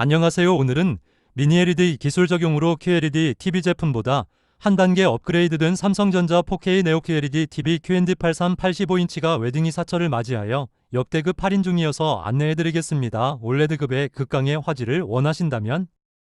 안녕하세요. 오늘은 미니 LED 기술 적용으로 QLED TV 제품보다 한 단계 업그레이드된 삼성전자 4K 네오 QLED TV QND83 85인치가 웨딩이 사철을 맞이하여 역대급 할인 중이어서 안내해드리겠습니다. 올레드급의 극강의 화질을 원하신다면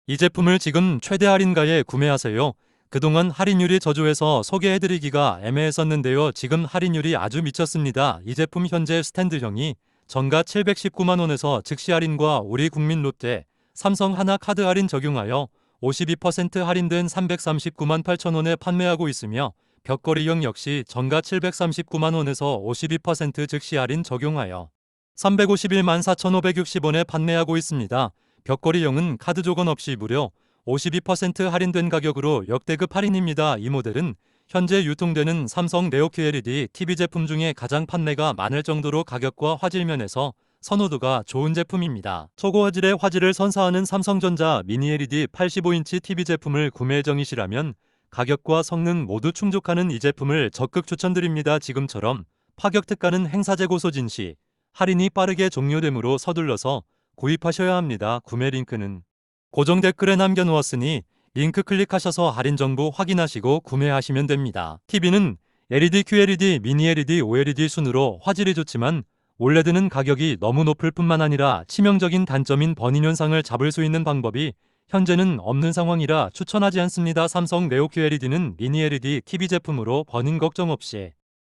이 제품을 지금 최대 할인가에 구매하세요. 그동안 할인율이 저조해서 소개해드리기가 애매했었는데요. 지금 할인율이 아주 미쳤습니다. 이 제품 현재 스탠드형이 정가 719만원에서 즉시 할인과 우리 국민 롯데, 삼성 하나 카드 할인 적용하여 52% 할인된 339만 8천 원에 판매하고 있으며 벽걸이형 역시 정가 739만 원에서 52% 즉시 할인 적용하여 351만 4,560원에 판매하고 있습니다. 벽걸이형은 카드 조건 없이 무료 52% 할인된 가격으로 역대급 할인입니다. 이 모델은 현재 유통되는 삼성 네오 QLED TV 제품 중에 가장 판매가 많을 정도로 가격과 화질 면에서 선호도가 좋은 제품입니다. 초고화질의 화질을 선사하는 삼성전자 미니 LED 85인치 TV 제품을 구매 정이시라면 가격과 성능 모두 충족하는 이 제품을 적극 추천드립니다. 지금처럼 파격 특가는 행사 재고 소진 시 할인이 빠르게 종료되므로 서둘러서 구입하셔야 합니다. 구매 링크는 고정 댓글에 남겨놓았으니 링크 클릭하셔서 할인 정보 확인하시고 구매하시면 됩니다. TV는 LED, QLED, 미니 LED, OLED 순으로 화질이 좋지만 올레드는 가격이 너무 높을 뿐만 아니라 치명적인 단점인 버닝 현상을 잡을 수 있는 방법이 현재는 없는 상황이라 추천하지 않습니다. 삼성 네오 QLED는 미니 LED TV 제품으로 버닝 걱정 없이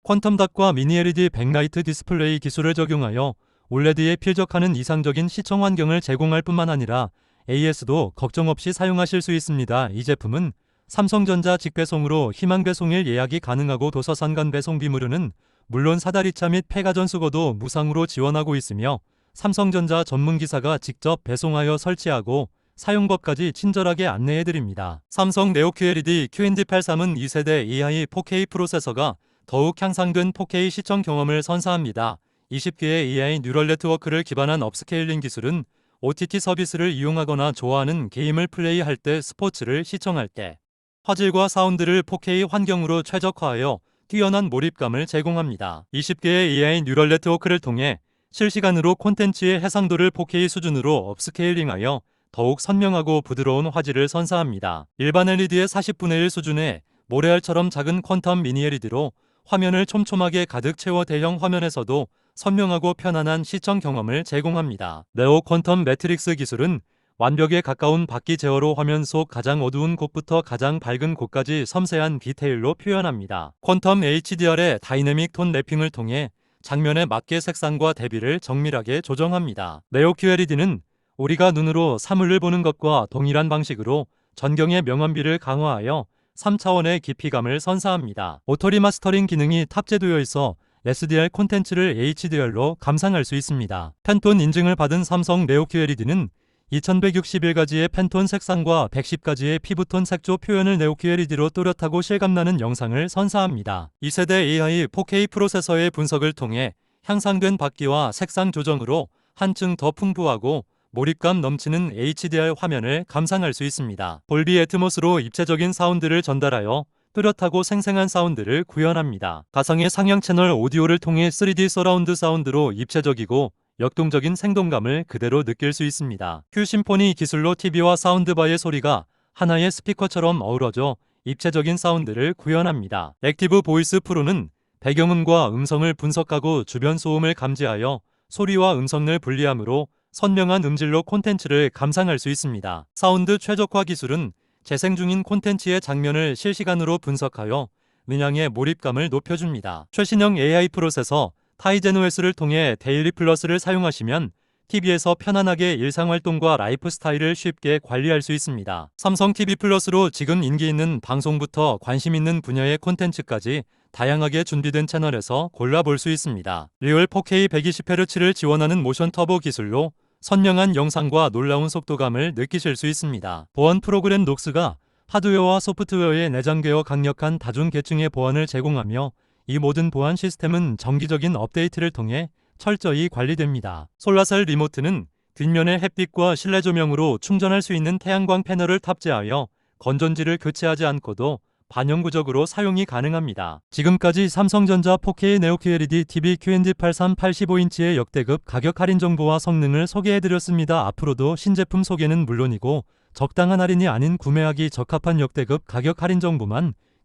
퀀텀 닷과 미니 LED 백라이트 디스플레이 기술을 적용하여 올레드에 필적하는 이상적인 시청 환경을 제공할 뿐만 아니라 AS도 걱정 없이 사용하실 수 있습니다. 이 제품은 삼성전자 직배송으로 희망 배송일 예약이 가능하고 도서산 간 배송 비 무료는 물론 사다리차 및 폐가전 수거도 무상으로 지원하고 있으며 삼성전자 전문 기사가 직접 배송하여 설치하고 사용법까지 친절하게 안내해드립니다. 삼성 네오 QLED QND83은 2세대 AI 4K 프로세서가 더욱 향상된 4K 시청 경험을 선사합니다. 20개의 AI 뉴럴 네트워크를 기반한 업스케일링 기술은 OTT 서비스를 이용하거나 좋아하는 게임을 플레이할 때 스포츠를 시청할 때 화질과 사운드를 4K 환경으로 최적화하여 뛰어난 몰입감을 제공합니다. 20개의 AI 뉴럴 네트워크를 통해 실시간으로 콘텐츠의 해상도를 4K 수준으로 업스케일링하여 더욱 선명하고 부드러운 화질을 선사합니다. 일반 LED의 40분의 1 수준의 모래알처럼 작은 퀀텀 미니 LED로 화면을 촘촘하게 가득 채워 대형 화면에서도 선명하고 편안한 시청 경험을 제공합니다. 네오 퀀텀 매트릭스 기술은 완벽에 가까운 바퀴 제어로 화면 속 가장 어두운 곳부터 가장 밝은 곳까지 섬세한 디테일로 표현합니다. 퀀텀 HDR의 다이내믹 톤 랩핑을 통해 장면에 맞게 색상과 대비를 정밀하게 조정합니다. 네오 QLED는 우리가 눈으로 사물을 보는 것과 동일한 방식으로 전경의 명암비를 강화하여 3차원의 깊이감을 선사합니다. 오토 리 마스터링 기능이 탑재되어 있어 SDR 콘텐츠를 HDR로 감상할 수 있습니다. 팬톤 인증을 받은 삼성 네오 QLED는 2161가지의 팬톤 색상과 110가지의 피부톤 색조 표현을 네오 QLED로 또렷하고 실감나는 영상을 선사합니다. 2세대 AI 4K 프로세서의 분석을 통해 향상된 밝기와 색상 조정으로 한층 더 풍부하고 몰입감 넘치는 HDR 화면을 감상할 수 있습니다. 볼비 애트모스로 입체적인 사운드를 전달하여 뚜렷하고 생생한 사운드를 구현합니다. 가상의 상향 채널 오디오를 통해 3D 서라운드 사운드로 입체적이고 역동적인 생동감을 그대로 느낄 수 있습니다. 큐 심포니 기술로 TV와 사운드바의 소리가 하나의 스피커처럼 어우러져 입체적인 사운드를 구현합니다. 액티브 보이스 프로는 배경음과 음성을 분석하고 주변 소음을 감지하여 소리와 음성을 분리하므로 선명한 음질로 콘텐츠를 감상할 수 있습니다. 사운드 최적화 기술은 재생 중인 콘텐츠의 장면을 실시간으로 분석하여 문양의 몰입감을 높여줍니다. 최신형 AI 프로세서 타이젠 OS를 통해 데일리 플러스를 사용하시면 TV에서 편안하게 일상활동과 라이프 스타일을 쉽게 관리할 수 있습니다. 삼성 TV 플러스로 지금 인기 있는 방송부터 관심 있는 분야의 콘텐츠까지 다양하게 준비된 채널에서 골라볼 수 있습니다. 리얼 4K 120Hz를 지원하는 모션 터보 기술로 선명한 영상과 놀라운 속도감을 느끼실 수 있습니다. 보안 프로그램 녹스가 하드웨어와 소프트웨어의 내장되어 강력한 다중 계층의 보안을 제공하며 이 모든 보안 시스템은 정기적인 업데이트를 통해 철저히 관리됩니다. 솔라셀 리모트는 뒷면의 햇빛과 실내 조명으로 충전할 수 있는 태양광 패널을 탑재하여 건전지를 교체하지 않고도 반영구적으로 사용이 가능합니다. 지금까지 삼성전자 4K 네오 QLED TV QND83 85인치의 역대급 가격 할인 정보와 성능을 소개해드렸습니다. 앞으로도 신제품 소개는 물론이고 적당한 할인이 아닌 구매하기 적합한 역대급 가격 할인 정보만